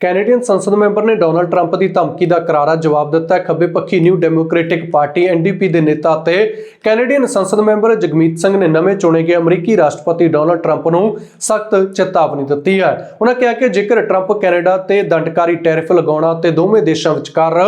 Canadian ਸੰਸਦ member ਨੇ Donald Trump ਦੀ ਧਮਕੀ ਦਾ ਕਰਾਰਾ ਜਵਾਬ ਦਿੱਤਾ। ਹੈ ਖੱਬੇ ਪੱਖੀ ਨਿਊ ਡੈਮੋਕ੍ਰੈਟਿਕ ਪਾਰਟੀ ਐਨਡੀਪੀ ਦੇ ਨੇਤਾ ਤੇ ਕੈਨੇਡੀਅਨ ਸੰਸਦ ਮੈਂਬਰ ਜਗਮੀਤ ਸਿੰਘ ਨੇ ਨਵੇਂ ਚੁਣੇ ਗਏ ਅਮਰੀਕੀ ਰਾਸ਼ਟਰਪਤੀ ਡੋਨਲਡ ਟਰੰਪ ਨੂੰ ਸਖਤ ਚੇਤਾਵਨੀ ਦਿੱਤੀ ਹੈ। ਉਹਨਾਂ ਕਿਹਾ ਕਿ ਜੇਕਰ ਟਰੰਪ ਕੈਨੇਡਾ ਤੇ ਦੰਡਕਾਰੀ ਟੈਰਿਫ ਲਗਾਉਣਾ ਤੇ ਦੋਵੇਂ ਦੇਸ਼ਾਂ ਵਿਚਕਾਰ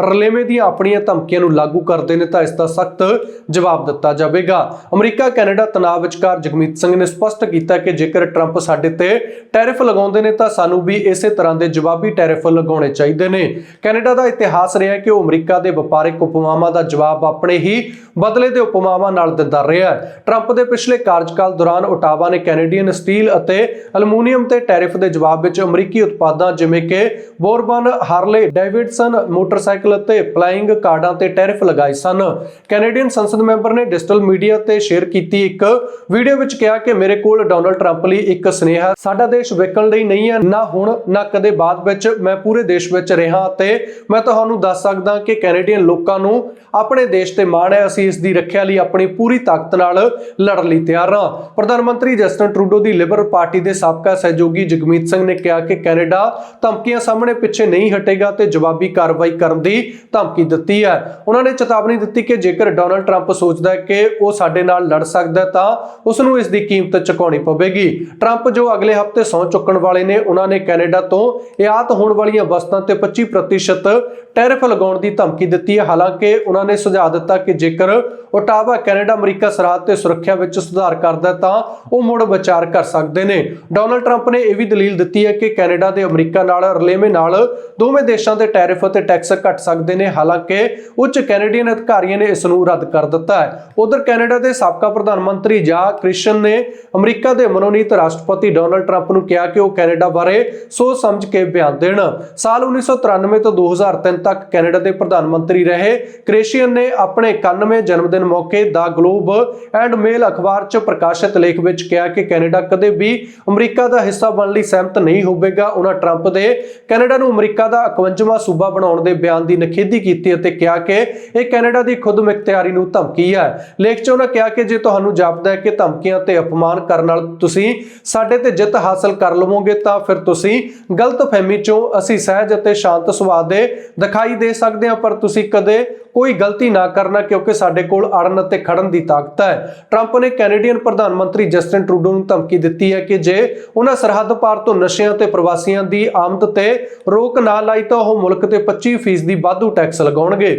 ਰਲੇਵੇਂ ਦੀਆਂ ਆਪਣੀਆਂ ਧਮਕੀਆਂ ਨੂੰ ਲਾਗੂ ਕਰਦੇ ਨੇ ਤਾਂ ਇਸ ਦਾ ਸਖਤ ਜਵਾਬ ਦਿੱਤਾ ਜਾਵੇਗਾ। ਅਮਰੀਕਾ, ਕੈਨੇਡਾ ਤਣਾਅ ਵਿਚਕਾਰ ਜਗਮੀਤ ਸਿੰਘ ਨੇ ਸਪਸ਼ਟ ਕੀਤਾ ਕਿ ਜੇਕਰ ਟਰੰਪ ਸਾਡੇ ਤੇ ਟੈਰਿਫ ਲਗਾਉਂਦੇ ਨੇ ਤਾਂ ਸਾਨੂੰ ਵੀ ਇਸੇ ਤਰ੍ਹਾਂ ਦੇ ਜਵਾਬੀ ਟੈਰਿਫ ਲਗਾਉਣੇ ਚਾਹੀਦੇ ਨੇ। ਕੈਨੇਡਾ ਦਾ ਇਤਿਹਾਸ ਰਿਹਾ ਹੈ ਕਿ ਉਹ ਅਮਰੀਕਾ ਦੇ ਵਪਾਰਿਕ ਉਪਮਾਵਾਂ ਦਾ ਜਵਾਬ ਆਪਣੇ ਹੀ ਬਦਲੇ ਦੇ ਉਪਮਾਵਾਂ ਨਾਲ ਦਿੰਦਾ ਰਿਹਾ ਹੈ। ਟਰੰਪ ਦੇ ਪਿਛਲੇ ਕਾਰਜਕਾਲ ਦੌਰਾਨ ਓਟਾਵਾ ਨੇ ਕੈਨੇਡੀਅਨ ਸਟੀਲ ਅਤੇ ਅਲਮੂਨੀਅਮ ਤੇ ਟੈਰਿਫ ਦੇ ਜਵਾਬ ਵਿੱਚ ਅਮਰੀਕੀ ਉਤਪਾਦਾਂ ਜਿਵੇਂ ਕਿ ਬੋਰਬਨ, ਹਾਰਲੇ, ਡੇਵਿਡਸਨ, ਮੋਟਰਸਾਈਕਲ ਅਤੇ ਪਲਾਇੰਗ ਕਾਰਡਾਂ ਤੇ ਟੈਰਿਫ ਲਗਾਏ ਸਨ। ਕੈਨੇਡੀਅਨ ਸੰਸਦ ਮੈਂਬਰ ਨੇ ਡਿਜੀਟਲ ਮੀਡੀਆ ਤੇ ਸ਼ੇਅਰ ਕੀਤੀ ਇੱਕ ਵੀਡੀਓ ਵਿੱਚ ਕਿਹਾ ਕਿ ਮੇਰੇ ਕੋਲ ਡੋਨਲਡ ਟਰੰਪ ਲਈ ਇੱਕ ਸੁਨੇਹਾ ਸਾਡਾ ਦੇਸ਼ ਵਿਕਣ ਲਈ ਨਹੀਂ ਹੈ, ਨਾ ਹੁਣ, ਨਾ ਕਦੇ ਬਾਅਦ। ਵਿੱਚ ਮੈਂ ਪੂਰੇ ਦੇਸ਼ ਵਿੱਚ ਰਿਹਾ ਤੇ ਮੈਂ ਤੁਹਾਨੂੰ ਦੱਸ ਸਕਦਾ ਕਿ ਕੈਨੇਡੀਅਨ ਲੋਕਾਂ ਨੂੰ ਆਪਣੇ ਦੇਸ਼ ਤੇ ਮਾਣ ਹੈ, ਅਸੀਂ ਇਸ ਦੀ ਰੱਖਿਆ ਲਈ ਆਪਣੀ ਪੂਰੀ ਤਾਕਤ ਨਾਲ ਲੜਨ ਲਈ ਤਿਆਰ ਹਾਂ। ਪ੍ਰਧਾਨ ਮੰਤਰੀ ਜਸਟਨ ਟਰੂਡੋ ਦੀ ਲਿਬਰਲ ਪਾਰਟੀ ਦੇ ਸਾਬਕਾ ਸਹਿਯੋਗੀ ਜਗਮੀਤ ਸਿੰਘ ਨੇ ਕਿਹਾ ਕਿ ਕੈਨੇਡਾ ਧਮਕੀਆਂ ਸਾਹਮਣੇ ਪਿੱਛੇ ਨਹੀਂ ਹਟੇਗਾ ਤੇ ਜਵਾਬੀ ਕਾਰਵਾਈ ਕਰਨ ਦੀ ਧਮਕੀ ਦਿੱਤੀ ਹੈ। ਉਹਨਾਂ ਨੇ ਚੇਤਾਵਨੀ ਦਿੱਤੀ ਕਿ ਜੇਕਰ ਡੋਨਲਡ ਟਰੰਪ ਸੋਚਦਾ ਹੈ ਕਿ ਉਹ ਸਾਡੇ ਨਾਲ ਲੜ ਸਕਦਾ ਤਾਂ ਉਸ ਨੂੰ ਇਸ ਦੀ ਕੀਮਤ ਚੁਕਾਉਣੀ ਪਵੇਗੀ। ਟਰੰਪ ਜੋ ਅਗਲੇ ਹਫ਼ਤੇ ਸਹੁੰ ਚੁੱਕਣ ਵਾਲੇ ਨੇ, ਉਹਨਾਂ ਨੇ ਕੈਨੇਡਾ ਤੋਂ ਆਯਾਤ ਹੋਣ ਵਾਲੀਆਂ ਵਸਤਾਂ ਤੇ 25% ਟੈਰਿਫ ਲਗਾਉਣ ਦੀ ਧਮਕੀ ਦਿੱਤੀ ਹੈ। ਹਾਲਾਂਕਿ ਉਹਨਾਂ ਨੇ ਸੁਝਾਅ ਦਿੱਤਾ ਕਿ ਜੇਕਰ ਓਟਾਵਾ ਕੈਨੇਡਾ, ਅਮਰੀਕਾ ਸਰਹੱਦ ਤੇ ਸੁਰੱਖਿਆ ਵਿੱਚ ਸੁਧਾਰ ਕਰਦਾ ਤਾਂ ਉਹ ਮੁੜ ਵਿਚਾਰ ਕਰ ਸਕਦੇ ਨੇ। ਡੋਨਲਡ ਟਰੰਪ ਨੇ ਇਹ ਵੀ ਦਲੀਲ ਦਿੱਤੀ ਹੈ ਕਿ ਕੈਨੇਡਾ ਦੇ ਅਮਰੀਕਾ ਨਾਲ, ਰਲੇਵੇਂ ਨਾਲ ਦੋਵੇਂ ਦੇਸ਼ਾਂ ਦੇ ਟੈਰਿਫ ਅਤੇ ਟੈਕਸ ਘਟ ਸਕਦੇ ਨੇ। ਹਾਲਾਂਕਿ ਉੱਚ ਕੈਨੇਡੀਅਨ ਅਧਿਕਾਰੀਆਂ ਨੇ ਇਸ ਨੂੰ ਰੱਦ ਕਰ ਦਿੱਤਾ ਹੈ। ਉਧਰ ਕੈਨੇਡਾ ਦੇ ਸਾਬਕਾ ਪ੍ਰਧਾਨ ਮੰਤਰੀ ਜਾ ਕ੍ਰਿਸ਼ਨ ਨੇ ਅਮਰੀਕਾ ਦੇ ਮਨੋਨੀਤ ਰਾਸ਼ਟਰਪਤੀ ਡੋਨਲਡ ਟਰੰਪ ਨੂੰ ਕਿਹਾ ਕਿ ਉਹ ਕੈਨੇਡਾ ਬਾਰੇ ਸੋਚ ਸਮਝ ਕੇ ਬਿਆਨ ਦੇਣ। ਸਾਲ 1993 ਤੋਂ 2003 ਤੱਕ ਕੈਨੇਡਾ ਦੇ ਪ੍ਰਧਾਨ ਮੰਤਰੀ ਰਹੇ। ਕ੍ਰਿਸ਼ੀਅਨ ਨੇ ਆਪਣੇ 91 ਜਨਮ ਦਿਨ ਮੌਕੇ ਦਾ ਗਲੋਬ ਐਂਡ ਮੇਲ ਅਖਬਾਰ 'ਚ ਪ੍ਰਕਾਸ਼ਿਤ ਲੇਖ ਵਿੱਚ ਕਿਹਾ ਕਿ ਕੈਨੇਡਾ ਕਦੇ ਵੀ ਅਮਰੀਕਾ ਦਾ ਹਿੱਸਾ ਬਣਨ ਲਈ ਸਹਿਮਤ ਨਹੀਂ ਹੋਵੇਗਾ। ਉਹਨਾਂ ਟਰੰਪ ਦੇ ਕੈਨੇਡਾ ਨੂੰ ਅਮਰੀਕਾ ਦਾ 51ਵਾਂ ਸੂਬਾ ਬਣਾਉਣ ਦੇ ਬਿਆਨ ਦੀ ਨਿਖੇਧੀ ਕੀਤੀ ਅਤੇ ਕਿਹਾ ਕਿ ਇਹ ਕੈਨੇਡਾ ਦੀ ਖੁਦ ਮੁਖਤਿਆਰੀ ਨੂੰ ਧਮਕੀ ਹੈ। ਲੇਖ 'ਚ ਉਹਨਾਂ ਕਿਹਾ ਕਿ ਜੇ ਤੁਹਾਨੂੰ ਜਾਪਦਾ ਹੈ ਕਿ ਧਮਕੀਆਂ ਤੇ ਅਪਮਾਨ ਕਰਨ ਨਾਲ ਤੁਸੀਂ ਸਾਡੇ ਤੇ ਜਿੱਤ ਹਾਸਲ ਕਰ ਲਵੋਗੇ ਤਾਂ ਫਿਰ ਤੁਸੀਂ ਗਲਤ ਫਹਿਮੀ 'ਚੋਂ ਅਸੀਂ ਸਹਿਜ ਅਤੇ ਸ਼ਾਂਤ ਸੁਭਾਅ ਦੇ ਦਿਖਾਈ ਦੇ ਸਕਦੇ ਹਾਂ, ਪਰ ਤੁਸੀਂ ਕਦੇ ਕੋਈ ਗਲਤੀ ਨਾ ਕਰਨਾ, ਕਿਉਂਕਿ ਸਾਡੇ ਕੋਲ ਅੜਨ ਅਤੇ ਖੜਨ ਦੀ ਤਾਕਤ ਹੈ। ਟਰੰਪ ਨੇ ਕੈਨੇਡੀਅਨ ਪ੍ਰਧਾਨ ਮੰਤਰੀ ਜਸਟਿਨ ਟਰੂਡੋ ਨੂੰ ਧਮਕੀ ਦਿੱਤੀ ਹੈ ਕਿ ਜੇ ਉਹਨਾਂ ਸਰਹੱਦ ਪਾਰ ਤੋਂ ਨਸ਼ਿਆਂ ਤੇ ਪ੍ਰਵਾਸੀਆਂ ਦੀ ਆਮਦ ਤੇ ਰੋਕ ਨਾ ਲਾਈ, ਤਾਂ ਉਹ ਮੁਲਕ ਤੇ 25% ਦੀ ਵਾਧੂ ਟੈਕਸ ਲਗਾਉਣਗੇ।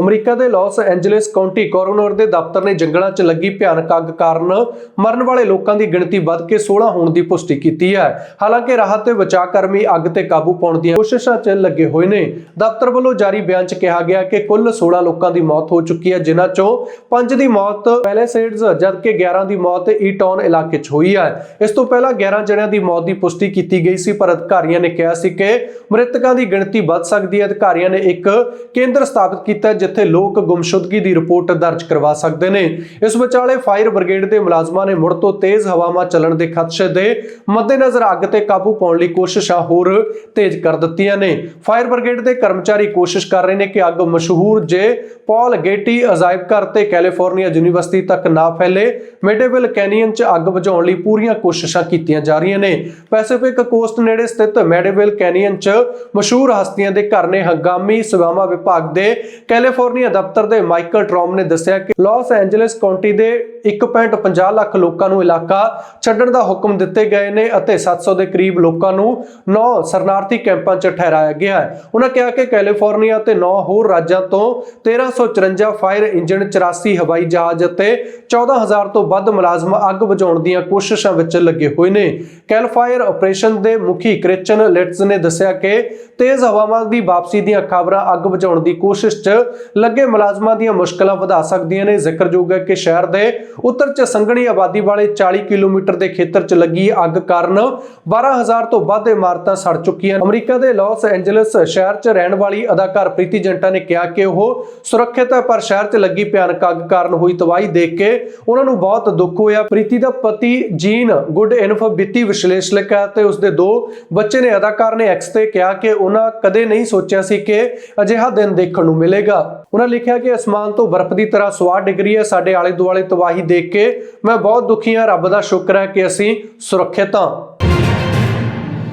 ਅਮਰੀਕਾ ਦੇ ਲਾਸ ਐਂਜਲਸ ਕਾਉਂਟੀ ਕੋਰੋਨਰ ਦੇ ਦਫ਼ਤਰ ਨੇ ਜੰਗਲਾਂ 'ਚ ਲੱਗੀ ਭਿਆਨਕ ਅੱਗ ਕਾਰਨ ਮਰਨ ਵਾਲੇ ਲੋਕਾਂ ਦੀ ਗਿਣਤੀ ਵੱਧ ਕੇ 16 ਹੋਣ ਦੀ ਪੁਸ਼ਟੀ ਕੀਤੀ ਹੈ। ਹਾਲਾਂਕਿ ਰਾਹਤ ਤੇ ਬਚਾਅ ਕਰਮੀ ਅੱਗ ਤੇ ਕਾਬੂ ਪਾਉਣ ਦੀਆਂ ਕੋਸ਼ਿਸ਼ਾਂ 'ਚ ਲੱਗੇ ਹੋਏ ਨੇ। ਦਫ਼ਤਰ ਵੱਲੋਂ ਜਾਰੀ ਬਿਆਨ 'ਚ ਕਿਹਾ ਗਿਆ ਕਿ ਕੁੱਲ 16 ਲੋਕਾਂ ਦੀ ਮੌਤ ਹੋ ਚੁੱਕੀ ਹੈ, ਜਿਨ੍ਹਾਂ 'ਚੋਂ 5 ਦੀ ਮੌਤ ਪੈਲੇਸੇਡਸ ਜਦਕਿ 11 ਦੀ ਮੌਤ ਈਟੌਨ ਇਲਾਕੇ 'ਚ ਹੋਈ ਹੈ। ਇਸ ਤੋਂ ਪਹਿਲਾਂ 11 ਜਣਿਆਂ ਦੀ ਮੌਤ ਦੀ ਪੁਸ਼ਟੀ ਕੀਤੀ ਗਈ ਸੀ, ਪਰ ਅਧਿਕਾਰੀਆਂ ਨੇ ਕਿਹਾ ਸੀ ਕਿ ਮ੍ਰਿਤਕਾਂ ਦੀ ਗਿਣਤੀ ਵੱਧ ਸਕਦੀ ਹੈ। ਅਧਿਕਾਰੀਆਂ ਨੇ ਇੱਕ ਕੇਂਦਰ ਸਥਾਪਿਤ ਕੀਤਾ ਜਿੱਥੇ ਲੋਕ ਗੁੰਮਸ਼ੁਦਗੀ ਦੀ ਰਿਪੋਰਟ ਦਰਜ ਕਰਵਾ ਸਕਦੇ ਨੇ। ਇਸ ਵਿਚਾਲੇ ਫਾਇਰ ਬ੍ਰਿਗੇਡ ਦੇ ਮੁਲਾਜ਼ਮਾਂ ਨੇ ਮੁੜ ਤੋਂ ਤੇਜ਼ ਹਵਾਵਾਂ ਚੱਲਣ ਦੇ ਖਦਸ਼ੇ ਦੇ ਮੱਦੇਨਜ਼ਰ ਅੱਗ ਤੇ ਕਾਬੂ ਪਾਉਣ ਲਈ ਕੋਸ਼ਿਸ਼ਾਂ ਹੋਰ ਤੇਜ਼ ਕਰ ਦਿੱਤੀਆਂ ਨੇ। ਫਾਇਰ ਬ੍ਰਿਗੇਡ ਦੇ ਕਰਮਚਾਰੀ ਕੋਸ਼ਿਸ਼ ਕਰ ਰਹੇ ਨੇ ਕਿ ਅੱਗ ਮਸ਼ਹੂਰ ਜੇ ਪੌਲ ਗੇਟੀ ਅਜਾਇਬ ਘਰ ਤੇ ਕੈਲੀਫੋਰਨੀਆ ਯੂਨੀਵਰਸਿਟੀ ਤੱਕ ਨਾ ਫੈਲੇ। ਮੇਡੇਵਿਲ ਕੈਨੀਅਨ 'ਚ ਅੱਗ ਬੁਝਾਉਣ ਲਈ ਪੂਰੀਆਂ ਕੋਸ਼ਿਸ਼ਾਂ ਕੀਤੀਆਂ ਜਾ ਰਹੀਆਂ ਨੇ। ਪੈਸੀਫਿਕ ਕੋਸਟ ਨੇੜੇ ਸਥਿਤ ਮੇਡੇਵਿਲ ਕੈਨੀਅਨ 'ਚ ਮਸ਼ਹੂਰ ਹਸਤੀਆਂ ਦੇ ਘਰ ਨੇ ਹੰਗਾਮੀ ਸੇਵਾਵਾਂ ਵਿਭਾਗ ਦੇ ਕੈਲੀਫੋਰਨੀਆ ਦਫ਼ਤਰ ਦੇ ਮਾਈਕਲ ਟਰੌਮ ਨੇ ਦੱਸਿਆ ਕਿ ਲਾਸ ਐਂਜਲਸ ਕਾਉਂਟੀ ਦੇ 1.50 ਲੱਖ ਲੋਕਾਂ ਨੂੰ ਇਲਾਕਾ ਛੱਡਣ ਦਾ ਹੁਕਮ ਦਿੱਤੇ ਗਏ ਨੇ ਅਤੇ 700 ਦੇ ਕਰੀਬ ਲੋਕਾਂ ਨੂੰ 9 ਸਰਨਾਰਥੀ ਕੈਂਪਾਂ 'ਚ ਠਹਿਰਾਇਆ ਗਿਆ ਹੈ। ਉਹਨਾਂ ਕਿਹਾ ਕਿ ਕੈਲੀਫੋਰਨੀਆ ਤੇ 9 ਹੋਰ ਰਾਜਾਂ ਤੋਂ 1354 ਫਾਇਰ ਇੰਜਨ 84 ਹਵਾਈ ਜਹਾਜ਼ ਅਤੇ 14000 ਤੋਂ ਵੱਧ ਮੁਲਾਜ਼ਮ ਅੱਗ ਬੁਝਾਉਣ ਦੀਆਂ ਕੋਸ਼ਿਸ਼ਾਂ ਵਿੱਚ ਲੱਗੇ ਹੋਏ ਨੇ। ਕੈਲਫਾਇਰ ਆਪਰੇਸ਼ਨ ਦੇ ਮੁਖੀ ਕ੍ਰਿਸਚਨ ਲਿਟਸ ਨੇ ਦੱਸਿਆ ਕਿ ਤੇਜ਼ ਹਵਾਵਾਂ ਦੀ ਵਾਪਸੀ ਦੀਆਂ ਖਬਰਾਂ ਅੱਗ ਬੁਝਾਉਣ ਦੀ ਕੋਸ਼ਿਸ਼ 'ਚ ਲੱਗੇ ਮੁਲਾਜ਼ਮਾਂ ਦੀਆਂ ਮੁਸ਼ਕਲਾਂ ਵਧਾ ਸਕਦੀਆਂ ਨੇ। ਜ਼ਿਕਰਯੋਗ ਹੈ ਕਿ ਸ਼ਹਿਰ ਦੇ ਉੱਤਰ 'ਚ ਸੰਘਣੀ ਆਬਾਦੀ ਵਾਲੇ 40 ਕਿਲੋਮੀਟਰ ਦੇ ਖੇਤਰ 'ਚ ਲੱਗੀ ਅੱਗ ਕਾਰਨ 12000 ਤੋਂ ਵੱਧ ਇਮਾਰਤਾਂ ਸੜ ਚੁੱਕੀਆਂ ਅਮਰੀਕਾ ਦੇ ਲਾਸ ਐਂਜਲਸ ਸ਼ਹਿਰ 'ਚ ਰਹਿਣ ਵਾਲੀ ਅਦਾਕਾਰ ਪ੍ਰੀਤੀ ਜੰਟਾ ਨੇ ਕਿਹਾ ਕਿ ਉਹ ਸੁਰੱਖਿਅਤ ਹੈ, ਪਰ ਸ਼ਹਿਰ 'ਚ ਲੱਗੀ ਭਿਆਨਕ ਅੱਗ ਕਾਰਨ ਹੋਈ ਤਬਾਹੀ ਦੇਖ ਕੇ ਉਹਨਾਂ ਨੂੰ ਬਹੁਤ ਦੁੱਖ ਹੋਇਆ। ਪ੍ਰੀਤੀ ਦਾ ਪਤੀ ਜੀਨ ਗੁੱਡ ਇਨਫ ਵਿੱਤੀ ਵਿਸ਼ਲੇਸ਼ਕ ਹੈ ਤੇ ਉਸਦੇ ਦੋ ਬੱਚੇ ਨੇ। ਅਦਾਕਾਰ ਨੇ ਐਕਸ ਤੇ ਕਿਹਾ ਕਿ ਉਹਨਾਂ ਕਦੇ ਨਹੀਂ ਸੋਚਿਆ ਸੀ ਕਿ ਅਜਿਹਾ ਦਿਨ ਦੇਖਣ ਨੂੰ ਮਿਲੇਗਾ। ਉਹਨਾਂ ਲਿਖਿਆ ਕਿ ਅਸਮਾਨ ਤੋਂ ਬਰਫ਼ ਦੀ ਤਰ੍ਹਾਂ ਸਵਾਹ ਡਿੱਗ ਰਹੀ ਹੈ। ਸਾਡੇ ਆਲੇ ਦੁਆਲੇ ਤਬਾਹੀ ਦੇਖ ਕੇ ਮੈਂ ਬਹੁਤ ਦੁਖੀ ਹਾਂ। ਰੱਬ ਦਾ ਸ਼ੁਕਰ ਹੈ ਕਿ ਅਸੀਂ ਸੁਰੱਖਿਅਤ ਹਾਂ।